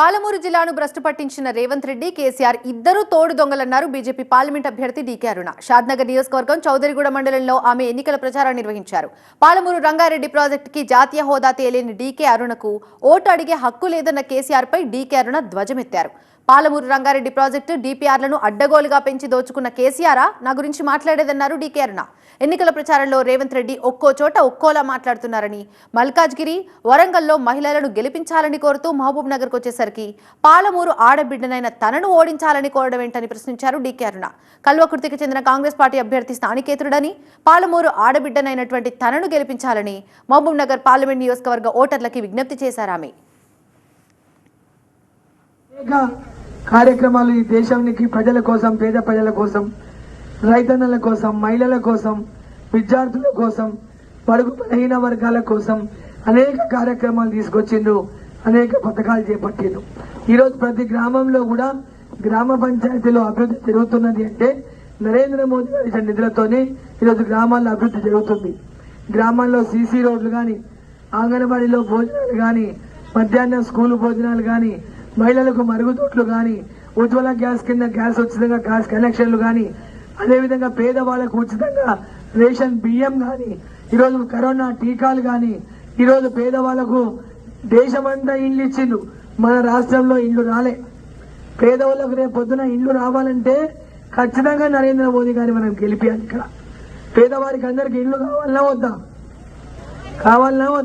పాలమూరు జిల్లాను భ్రష్టు పట్టించిన రేవంత్ రెడ్డి కేసీఆర్ ఇద్దరు తోడు దొంగలన్నారు. బీజేపీ పార్లమెంట్ అభ్యర్థి డీకే అరుణ. షాద్నగర్ నియోజకవర్గం చౌదరిగూడ మండలంలో ఆమె ఎన్నికల ప్రచారం నిర్వహించారు. పాలమూరు రంగారెడ్డి ప్రాజెక్టుకి జాతీయ హోదా తేలేని డీకే అరుణకు ఓటు అడిగే హక్కు లేదన్న కేసీఆర్ పై డీకే అరుణ ధ్వజమెత్తారు. పాలమూరు రంగారెడ్డి ప్రాజెక్టు డిపిఆర్లను అడ్డగోలుగా పెంచి దోచుకున్న కేసీఆర్ నా గురించి మాట్లాడేదన్నారు డీకే అరుణ. ఎన్నికల ప్రచారంలో రేవంత్ రెడ్డి ఒక్కో చోట ఒక్కోలా మాట్లాడుతున్నారని. మల్కాజ్గిరి వరంగల్లో మహిళలను గెలిపించాలని కోరుతూ మహబూబ్ నగర్కు వచ్చేసరికి పాలమూరు ఆడబిడ్డనైన తనను ఓడించాలని కోరడం ఏంటని ప్రశ్నించారు డీకే అరుణ. కల్వకుర్తికి చెందిన కాంగ్రెస్ పార్టీ అభ్యర్థి స్థానికేతుడని పాలమూరు ఆడబిడ్డనైనటువంటి తనను గెలిపించాలని మహబూబ్ నగర్ పార్లమెంట్ నియోజకవర్గ ఓటర్లకి విజ్ఞప్తి చేశారు ఆమె. కార్యక్రమాలు ఈ దేశానికి ప్రజల కోసం పేద ప్రజల కోసం రైతన్నల కోసం మహిళల కోసం విద్యార్థుల కోసం పడుగు బలహీన వర్గాల కోసం అనేక కార్యక్రమాలు తీసుకొచ్చిండ్రు అనేక పథకాలు చేపట్టిండ్రు. ఈరోజు ప్రతి గ్రామంలో కూడా గ్రామ పంచాయతీలో అభివృద్ధి జరుగుతున్నది అంటే నరేంద్ర మోదీ గారి నిధులతోనే ఈరోజు గ్రామాల్లో అభివృద్ధి జరుగుతుంది. గ్రామాల్లో సీసీ రోడ్లు కానీ అంగన్వాడీలో భోజనాలు కానీ మధ్యాహ్నం స్కూల్ భోజనాలు కానీ మహిళలకు మరుగుదొడ్లు కానీ ఉజ్వల గ్యాస్ కింద గ్యాస్ ఉచితంగా గ్యాస్ కనెక్షన్లు కానీ అదేవిధంగా పేదవాళ్ళకు ఉచితంగా రేషన్ బియ్యం కానీ ఈరోజు కరోనా టీకాలు కానీ ఈరోజు పేదవాళ్ళకు దేశమంతా ఇల్లు ఇచ్చిండు మన రాష్ట్రంలో ఇల్లు రాలే. పేదవాళ్ళకు రేపు పొద్దున ఇల్లు రావాలంటే ఖచ్చితంగా నరేంద్ర మోదీ గారిని మనం గెలిపియాలి ఇక్కడ. పేదవారికి అందరికి ఇల్లు కావాలన్నా వద్దా. కావాలన్నా వద్దా.